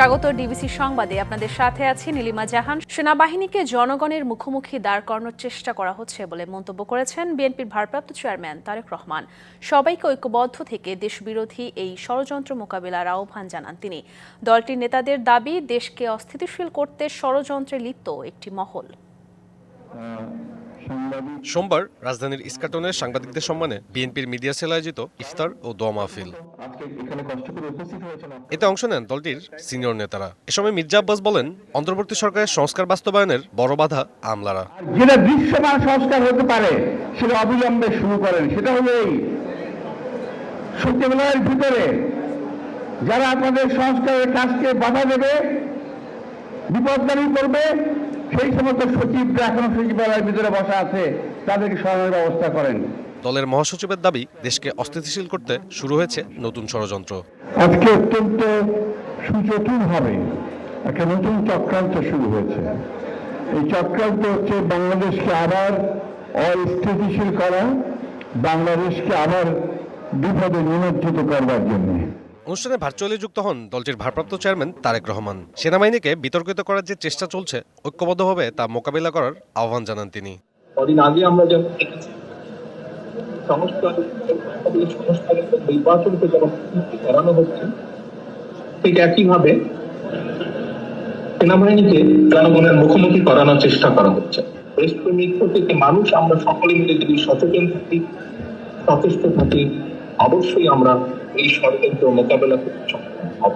স্বাগত ডিবিসি সংবাদে। আপনাদের সাথে আছি নীলিমা জাহান। সেনাবাহিনীকে জনগণের মুখোমুখি দাঁড় করানোর চেষ্টা করা হচ্ছে বলে মন্তব্য করেছেন বিএনপির ভারপ্রাপ্ত চেয়ারম্যান তারেক রহমান। সবাইকে ঐক্যবদ্ধ থেকে দেশবিরোধী এই ষড়যন্ত্র মোকাবেলার আহ্বান জানান তিনি। দলটির নেতাদের দাবি, দেশকে অস্থিতিশীল করতে ষড়যন্ত্রে লিপ্ত একটি মহল। সোমবার রাজধানীর ইস্কাটনের সাংবাদিকদের সম্মানে বিএনপির মিডিয়া সেল আয়োজিত ইফতার ও দোয়া মাহফিল। এতে অংশ নেন দলটির সিনিয়র নেতারা। এ সময় মির্জা আব্বাস বলেন, অন্তর্বর্তী সরকারের সংস্কার বাস্তবায়নের বড় বাধা আমলারা। যেটা দৃশ্যমান সংস্কার হতে পারে, সেটা অবিলম্বে শুরু করেন। সেটা হলো এই সচিবালয়ের ভিতরে যারা আপনাদের সংস্কারের কাজকে বাধা দেবে, বিপদগামী করবে সেই সমস্ত সচিবরা এখনও সচিবালয়ের ভিতরে বসা আছে তাদেরকে সরানোর ব্যবস্থা করেন। দলের মহাসচিবের দাবি দেশকে অস্থিতিশীল করতে শুরু হয়েছে নতুন ষড়যন্ত্র। আজকে অত্যন্ত সুচতুর সুচতুরভাবে একটা নতুন চক্রান্ত শুরু হয়েছে। এই চক্রান্ত হচ্ছে বাংলাদেশকে আবার অস্থিতিশীল করা বাংলাদেশকে আবার বিপদে নিমজ্জিত করবার জন্য। অনুষ্ঠানে ভার্চুয়ালি যুক্ত হন দলটির ভারপ্রাপ্ত চেয়ারম্যান তারেক রহমান। সেনাবাহিনীকে বিতর্কিত করার যে চেষ্টা চলছে ঐক্যবদ্ধভাবে তা মোকাবিলা করার আহ্বান জানান তিনি। কদিন আগে আমরা যখন নির্বাচনকে যখন হচ্ছে, ঠিক একইভাবে সেনাবাহিনীকে জনগণের মুখোমুখি করানোর চেষ্টা করা হচ্ছে। দেশপ্রেমিক প্রত্যেকটি মানুষ আমরা সকলে মিলে যদি সচেতন থাকি, সচেষ্ট থাকি অবশ্যই আমরা এই ষড়যন্ত্র মোকাবেলা করতে সক্ষম হব।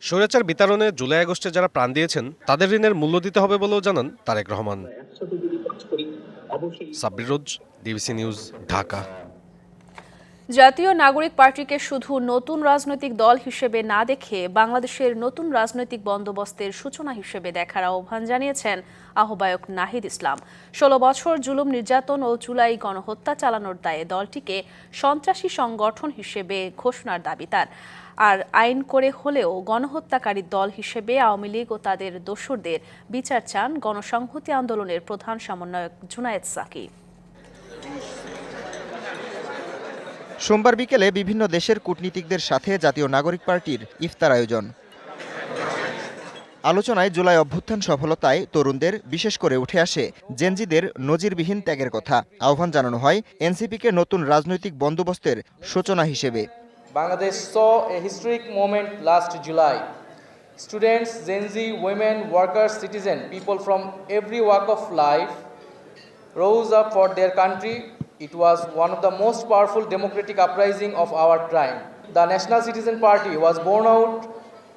স্বৈরাচার বিতরণে জুলাই আগস্টে যারা প্রাণ দিয়েছেন তাদের ঋণের মূল্য দিতে হবে বলেও জানান Tarique Rahman. Sabbir Roj DBC news Dhaka. জাতীয় নাগরিক পার্টিকে শুধু নতুন রাজনৈতিক দল হিসেবে না দেখে বাংলাদেশের নতুন রাজনৈতিক বন্দোবস্তের সূচনা হিসেবে দেখার আহ্বান জানিয়েছেন আহ্বায়ক নাহিদ ইসলাম। ষোলো বছর জুলুম নির্যাতন ও চুলাই গণহত্যা চালানোর দায়ে দলটিকে সন্ত্রাসী সংগঠন হিসেবে ঘোষণার দাবি তার। আর আইন করে হলেও গণহত্যাকারী দল হিসেবে আওয়ামী লীগ ও তাদের দোসরদের বিচার চান গণসংহতি আন্দোলনের প্রধান সমন্বয়ক জুনায়েদ সাকি। সোমবার বিকেলে বিভিন্ন দেশের কূটনীতিকদের সাথে জাতীয় নাগরিক পার্টির ইফতার আয়োজন আলোচনায় জুলাই অভ্যুত্থান সফলতায় তরুণদের বিশেষ করে উঠে আসে জেনজিদের নজিরবিহীন ত্যাগের কথা আহ্বান জানানো হয় এনসিপিকে নতুন রাজনৈতিক বন্দোবস্তের সূচনা হিসেবে saw a historic moment last July. Students, Gen Z, women, workers, citizens, people from every walk of life rose up for their country. It was one of the most powerful democratic uprising of our time. The National Citizen Party was born out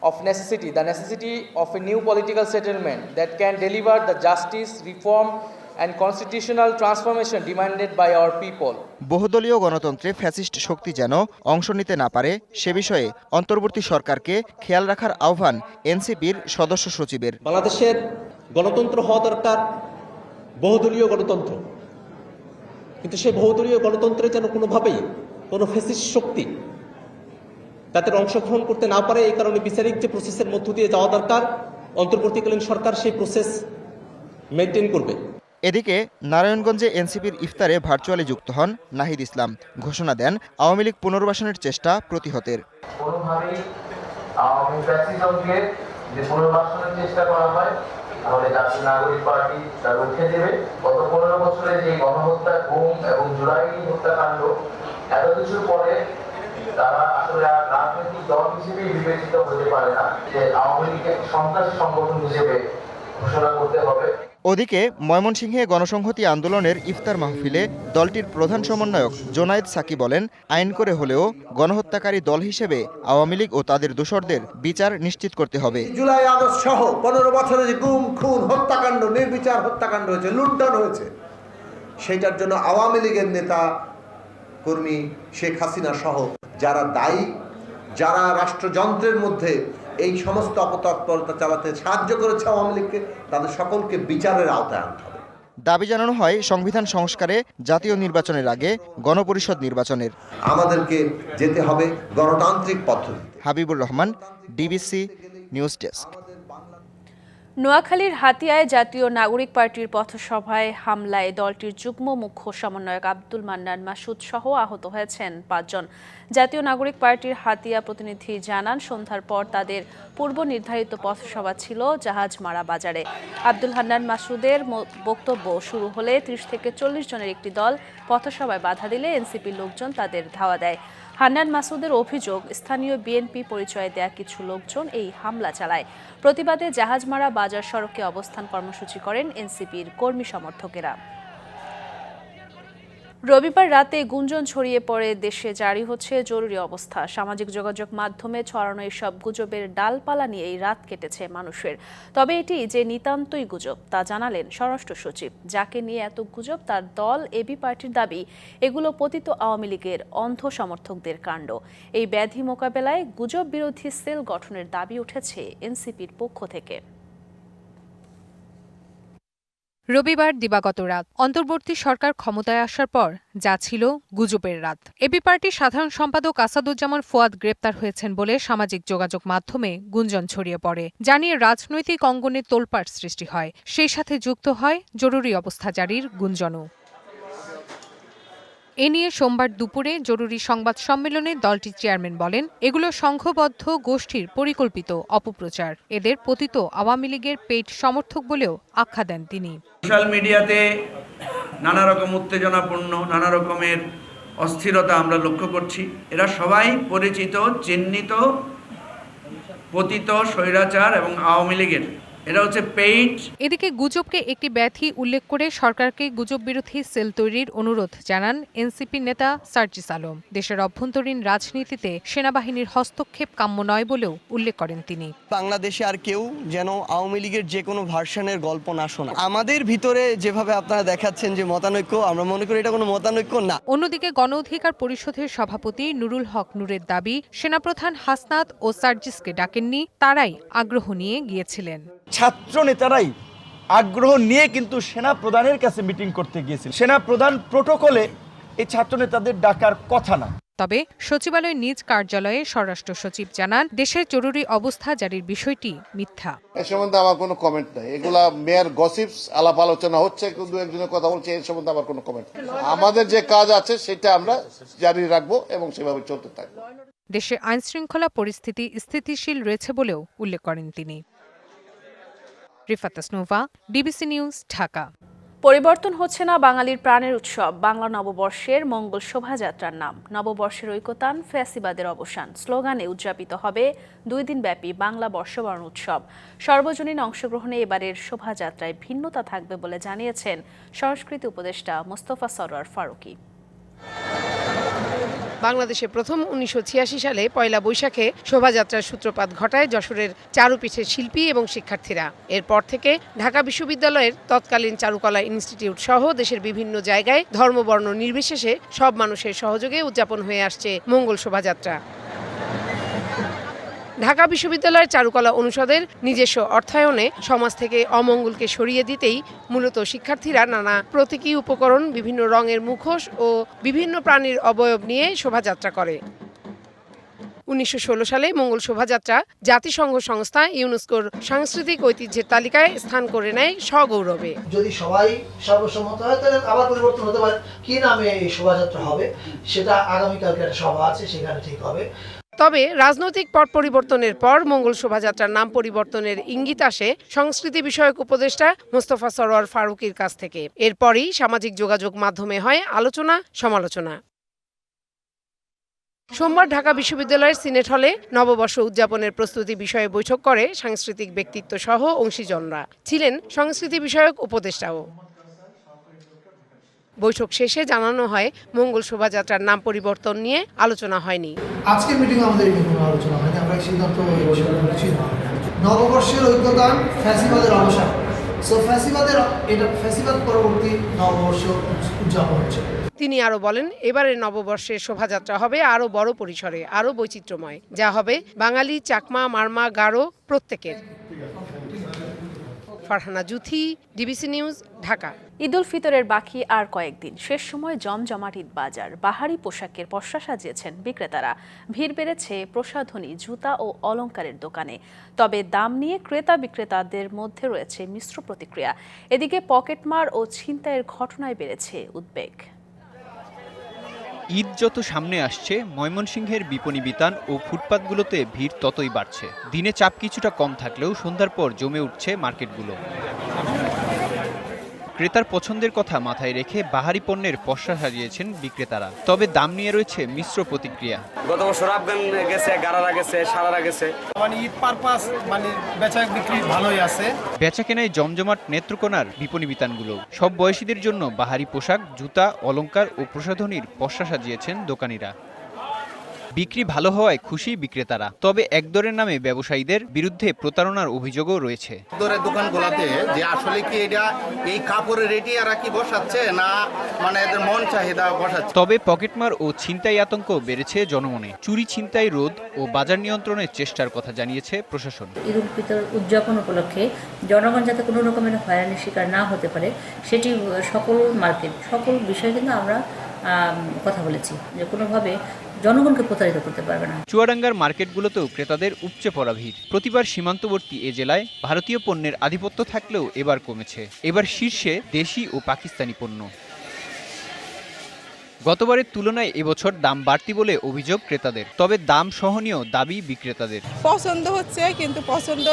of necessity, the necessity of a new political settlement that can deliver the justice, reform, and constitutional transformation demanded by our people. বহুদলীয় গণতন্ত্রে fascist শক্তি যেন অংশ নিতে না পারে সে বিষয়ে অন্তর্বর্তী সরকারকে খেয়াল রাখার আহ্বান এনসিপির সদস্য সচিবের বাংলাদেশের গণতন্ত্র হওয়া দরকার বহুদলীয় গণতন্ত্র কিন্তু সেই বহুদলীয় গণতন্ত্রে যেন কোনোভাবেই কোনো ফেসিস শক্তি তাদের অংশগ্রহণ করতে না পারে এই কারণে বিচারিক যে প্রসেসের মধ্য দিয়ে যাওয়া দরকার অন্তর্বর্তীকালীন সরকার সেই প্রসেস মেনটেন করবে। এদিকে নারায়ণগঞ্জে এনসিপির ইফতারে ভার্চুয়ালি যুক্ত হন নাহিদ ইসলাম। ঘোষণা দেন আওয়ামী লীগ পুনর্বাসনের চেষ্টা প্রতিহতের। কোনোভাবেই আওয়ামী যে পুনর্বাসনের চেষ্টা করা হয় তাহলে জাতীয় নাগরিক পার্টি তা রুখে দেবে গত পনেরো বছরে যে গণহত্যা ঘুম এবং জুলাই হত্যাকাণ্ড, এত কিছুর পরে তারা আসলে আর রাজনৈতিক দল হিসেবে বিবেচিত হতে পারে না যে আওয়ামী লীগকে সন্ত্রাসী সংগঠন হিসেবে ঘোষণা করতে হবে। ওদিকে ময়মনসিংহে গণসংহতি আন্দোলনের ইফতার মাহফিলে দলটির প্রধান সমন্বয়ক জোনায়েদ সাকি বলেন, আইন করে হলেও গণহত্যাকারী দল হিসেবে আওয়ামী লীগ ও তাদের দোসরদের বিচার নিশ্চিত করতে হবে। জুলাই আগস্ট সহ পনেরো বছরে যে গুম, খুন, হত্যাকাণ্ড, নির্বিচার হত্যাকাণ্ড হয়েছে লুণ্ঠন হয়েছে, সেইটার জন্য আওয়ামী লীগের নেতা কর্মী শেখ হাসিনা সহ যারা দায়ী, যারা রাষ্ট্রযন্ত্রের মধ্যে এই সমস্ত অপতৎপরতা চালাতে সাহায্য করেছে আওয়ামী লীগকে তাদের সকলকে বিচারের আওতায় আনতে হবে। দাবি জানানো হয় সংবিধান সংস্কারে জাতীয় নির্বাচনের আগে গণপরিষদ নির্বাচনের। আমাদেরকে যেতে হবে গণতান্ত্রিক পদ্ধতি Habibur Rahman DBC news desk. নোয়াখালীর হাতিয়ায় জাতীয় নাগরিক পার্টির পথসভায় হামলায় দলটির যুগ্ম মুখ্য সমন্বয়ক আব্দুল মান্নান মাসুদ সহ আহত হয়েছেন পাঁচজন। জাতীয় নাগরিক পার্টির হাতিয়া প্রতিনিধি জানান, সন্ধ্যার পর তাদের পূর্ব নির্ধারিত পথসভা ছিল জাহাজমারা বাজারে। আব্দুল হান্নান মাসুদের বক্তব্য শুরু হলে ত্রিশ থেকে চল্লিশ জনের একটি দল পথসভায় বাধা দিলে এনসিপির লোকজন তাদের ধাওয়া দেয়। হান্নান মাসুদের অভিযোগ, স্থানীয় বিএনপি পরিচয় দেয়া কিছু লোকজন এই হামলা চালায়। প্রতিবাদে জাহাজমারা বাজার সড়কে অবস্থান কর্মসূচি করেন এনসিপির কর্মী সমর্থকেরা। রবিবার রাতে গুঞ্জন ছড়িয়ে পড়ে দেশে। জারি হচ্ছে জরুরি অবস্থা। সামাজিক যোগাযোগ মাধ্যমে ছড়ানো এসব গুজবের ডালপালা নিয়ে এই রাত কেটেছে মানুষের। তবে এটি যে নিতান্তই গুজব, তা জানালেন স্বরাষ্ট্র সচিব। যাকে নিয়ে এত গুজব, তার দল এবি পার্টির দাবি, এগুলো পতিত আওয়ামী লীগের অন্ধ সমর্থকদের কাণ্ড। এই ব্যাধি মোকাবেলায় গুজব বিরোধী সেল গঠনের দাবি উঠেছে এনসিপির পক্ষ থেকে। রবিবার দিবাগত রাত। অন্তর্বর্তী সরকার ক্ষমতায় আসার পর যা ছিল গুজবের রাত। এবি পার্টির সাধারণ সম্পাদক আসাদুজ্জামান ফোয়াদ গ্রেপ্তার হয়েছেন বলে সামাজিক যোগাযোগ মাধ্যমে গুঞ্জন ছড়িয়ে পড়ে জানিয়ে রাজনৈতিক অঙ্গনে তোলপাড় সৃষ্টি হয়। সেই সাথে যুক্ত হয় জরুরি অবস্থা জারির গুঞ্জনও। এ নিয়ে সোমবার দুপুরে জরুরি সংবাদ সম্মেলনে দলটির চেয়ারম্যান বলেন, এগুলো সংঘবদ্ধ, গোষ্ঠীর পরিকল্পিত অপপ্রচার। এদের পতিত আওয়ামী লীগের পেট সমর্থক বলেও আখ্যা দেন তিনি। সোশ্যাল মিডিয়াতে নানা রকম উত্তেজনাপূর্ণ নানা রকমের অস্থিরতা আমরা লক্ষ্য করছি। এরা সবাই পরিচিত, চিহ্নিত, পতিত, স্বৈরাচার এবং আওয়ামী লীগের। এরা হচ্ছে পেইড এদিকে গুজবকে একটি ব্যাধি উল্লেখ করে সরকারকে গুজব বিরোধী সেল তৈরির অনুরোধ জানান এনসিপি নেতা সার্জিস আলম। দেশের অভ্যন্তরীণ রাজনীতিতে সেনাবাহিনীর হস্তক্ষেপ কাম্য নয় বলেও উল্লেখ করেন তিনি। বাংলাদেশে আর কেউ যেন আওয়ামী লীগের যে কোনো ভার্সনের গল্প না শোনা আমাদের ভিতরে যেভাবে আপনারা দেখাচ্ছেন যে মতানৈক্য আমরা মনে করি এটা কোনো মতানৈক্য না। অন্যদিকে গণ অধিকার পরিষদের সভাপতি নুরুল হক নূরের দাবি সেনাপ্রধান হাসনাত ও সার্জিসকে ডাকেননি তারাই আগ্রহ নিয়ে গিয়েছিলেন। ছাত্র নেতারাই আগ্রহ নিয়ে কিন্তু সেনা প্রধানের কাছে মিটিং করতে গিয়েছিল। সেনা প্রধান প্রোটোকলে এই ছাত্র নেতাদের ডাকার কথা না। তবে সচিবালয় নিজ কার্যালয়ে স্বরাষ্ট্র সচিব জানান দেশের জরুরি অবস্থা জারির বিষয়টি মিথ্যা। এ সম্বন্ধে আমার কোনো কমেন্ট নাই। এগুলা মেয়ার গসিপস আলাপ আলোচনা হচ্ছে কিন্তু একজনের কথা বলছে এর সম্বন্ধে আমার কোনো কমেন্ট নেই। আমাদের যে কাজ আছে সেটা আমরা জারি রাখব এবং সেভাবে চলতে থাকব। দেশে আইনশৃঙ্খলা পরিস্থিতি স্থিতিশীল রয়েছে বলেও উল্লেখ করেন তিনি। Rifat Nova DBC news, Dhaka. পরিবর্তন হচ্ছে না বাঙালির প্রাণের উৎসব। বাংলা নববর্ষের মঙ্গল শোভাযাত্রার নাম। নববর্ষের ঐকতান, ফ্যাসিবাদের অবসান। স্লোগানে উদযাপিত হবে দুই দিন ব্যাপী বাংলা বর্ষবরণ উৎসব। সর্বজনীন অংশগ্রহণে এবারের শোভাযাত্রায় ভিন্নতা থাকবে বলে জানিয়েছেন সংস্কৃতি উপদেষ্টা মোস্তফা সরোয়ার ফারুকী। বাংলাদেশে প্রথম উনিশশো ছিয়াশি সালে পয়লা বৈশাখে শোভাযাত্রার সূত্রপাত ঘটায় যশোরের চারুপীঠের শিল্পী এবং শিক্ষার্থীরা। এরপর থেকে ঢাকা বিশ্ববিদ্যালয়ের তৎকালীন চারুকলা ইনস্টিটিউট সহ দেশের বিভিন্ন জায়গায় ধর্মবর্ণ নির্বিশেষে সব মানুষের সহযোগে উদযাপন হয়ে আসছে মঙ্গল শোভাযাত্রা। ঢাকা বিশ্ববিদ্যালয়ের চারুকলা অনুষদের নিজস্ব অর্থায়নে সমাজ থেকে অমঙ্গলকে সরিয়ে দিতেই মূলত শিক্ষার্থীরা নানা প্রতীকী উপকরণ, বিভিন্ন রঙের মুখোশ ও বিভিন্ন প্রাণীর অবয়ব নিয়ে শোভাযাত্রা করে। উনিশশো ষোলো সালে মঙ্গল শোভাযাত্রা জাতিসংঘ সংস্থা ইউনেস্কোর সাংস্কৃতিক ঐতিহ্যের তালিকায় স্থান করে নেয় সগৌরবে যদি সবাই সর্বসম্মত হয়, তাহলে আবার পরিবর্তন হতে পারে। কি নামে এই শোভাযাত্রা হবে? সেটা আগামীকালকে একটা সভা আছে, সেখানে ঠিক হবে। তবে রাজনৈতিক পট পরিবর্তনের পর মঙ্গল শোভাযাত্রার নাম পরিবর্তনের ইঙ্গিত আসে সংস্কৃতি বিষয়ক উপদেষ্টা মোস্তফা সরোয়ার ফারুকির কাছ থেকে। এরপরই সামাজিক যোগাযোগ মাধ্যমে হয় আলোচনা, সমালোচনা। সোমবার ঢাকা বিশ্ববিদ্যালয়ের সিনেট হলে নববর্ষ উদযাপনের প্রস্তুতি বিষয়ে বৈঠক করে সাংস্কৃতিক ব্যক্তিত্ব সহ অংশীজনরা। ছিলেন সংস্কৃতি বিষয়ক উপদেষ্টাও। বৈঠক শেষে জানানো হয় মঙ্গল শোভাযাত্রার নাম পরিবর্তন নিয়ে আলোচনা হয়নি। আজকের মিটিং আমাদের আলোচনা হয়নি আমরা সিদ্ধান্ত করেছি নববর্ষের ঐক্যদান ফ্যাসিবাদের অবসান। সো ফ্যাসিবাদের এটা ফ্যাসিবাদ পরবর্তী নববর্ষ উদযাপন হচ্ছে। তিনি আরও বলেন এবারের নববর্ষের শোভাযাত্রা হবে আরও বড় পরিসরে আরও বৈচিত্র্যময়। যা হবে বাঙালি চাকমা মারমা গারো প্রত্যেকের। Farhana Juthi, DBC news, Dhaka. ঈদুল ফিতরের বাকি আর কয়েকদিন শেষ সময় জমজমাট ঈদ বাজার। বাহারি পোশাকের পসরা সাজিয়েছেন বিক্রেতারা। ভিড় বেড়েছে প্রসাধনী, জুতা ও অলঙ্কারের দোকানে। তবে দাম নিয়ে ক্রেতা বিক্রেতাদের মধ্যে রয়েছে মিশ্র প্রতিক্রিয়া। এদিকে পকেটমার ও ছিনতাইয়ের ঘটনায় বেড়েছে উদ্বেগ। ঈদ যত সামনে আসছে, ময়মনসিংহের বিপণী বিতান ও ফুটপাতগুলোতে ভিড় ততই বাড়ছে। দিনে চাপ কিছুটা কম থাকলেও সন্ধ্যার পর জমে উঠছে মার্কেটগুলো। ক্রেতার পছন্দের কথা মাথায় রেখে বাহারি পণ্যের পসরা সাজিয়েছেন বিক্রেতারা। তবে দাম নিয়ে রয়েছে মিশ্র প্রতিক্রিয়া। গত বছর আফগান গেছে গারারা গেছে সারারা গেছে। মানে ঈদ পারপাস মানে বেচা বিক্রি ভালোই আছে। বেচা কেনায় জমজমাট নেত্রকোনার বিপণী বিতানগুলো। সব বয়সীদের জন্য বাহারি পোশাক জুতা অলংকার ও প্রসাধনীর পসরা সাজিয়েছেন দোকানিরা। বিক্রি ভালো হওয়ায় খুশি বিক্রেতারা। তবে একদরের নামে ব্যবসায়ীদের বিরুদ্ধে প্রতারণার অভিযোগও রয়েছে। দরের দোকানগুলোতে যে আসলে কি এটা এই কাপড়ের রেটই এরা কি বসাচ্ছে না মানে এদের মন চাহিদা বসাচ্ছে? তবে পকেটমার ও ছিনতাই আতঙ্ক বেড়েছে জনমনে। চুরি ছিনতাই রোধ ও বাজার নিয়ন্ত্রণের চেষ্টার কথা জানিয়েছে প্রশাসন। ঈদ উল ফিতর উদযাপন উপলক্ষে জনগণ যাতে কোনো রকমের হয়রানির শিকার না হতে পারে সেটি সকল মার্কেট সকল বিষয়ে কিন্তু আমরা কথা বলেছি। যে কোনোভাবে জনগণকে প্রতারিত করতে পারবে না। চুয়াডাঙ্গার মার্কেটগুলোতেও ক্রেতাদের উপচে পড়া ভিড়। প্রতিবার সীমান্তবর্তী এ জেলায় ভারতীয় পণ্যের আধিপত্য থাকলেও এবার কমেছে। এবার শীর্ষে দেশি ও পাকিস্তানি পণ্য। গতবারের তুলনায় এবছর দাম বাড়তি বলে অভিযোগ ক্রেতাদের। তবে দাম সহনীয় দাবি বিক্রেতাদের। পছন্দ হচ্ছে কিন্তু পছন্দ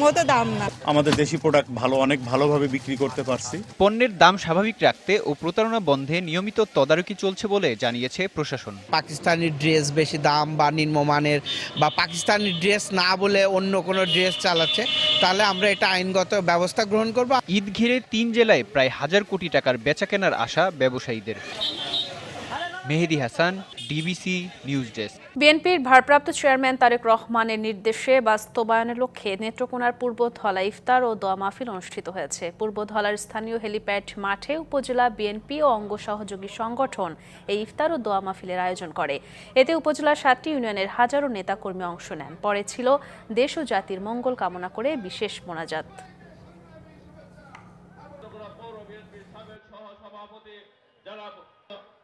মতো দাম না। আমাদের দেশি প্রোডাক্ট ভালো অনেক ভালোভাবে বিক্রি করতে পারছি। পণ্যের দাম স্বাভাবিক রাখতে ও প্রতারণা বন্ধে নিয়মিত তদারকি চলছে বলে জানিয়েছে প্রশাসন। পাকিস্তানি ড্রেস বেশি দাম বা নিম্নমানের বা পাকিস্তানি ড্রেস না বলে অন্য কোনো ড্রেস চালাচ্ছে তাহলে আমরা এটা আইনগত ব্যবস্থা গ্রহণ করব। ঈদ ঘিরে তিন জেলায় প্রায় হাজার কোটি টাকার বেচাকেনার আশা ব্যবসায়ীদের। Mehedi Hasan DBC news desk. বিএনপির ভারপ্রাপ্ত চেয়ারম্যান তারেক রহমানের নির্দেশে বাস্তবায়নের লক্ষ্যে নেত্রকোনার পূর্বধলা ইফতার ও দোয়া মাহফিল অনুষ্ঠিত হয়েছে। পূর্বধলার স্থানীয় হেলিপ্যাড মাঠে উপজেলা বিএনপি ও অঙ্গ সহযোগী সংগঠন এই ইফতার ও দোয়া মাহফিলের আয়োজন করে। এতে উপজেলার সাতটি ইউনিয়নের হাজারো নেতাকর্মী অংশ নেন। পরে ছিল দেশ ও জাতির মঙ্গল কামনা করে বিশেষ মোনাজাত।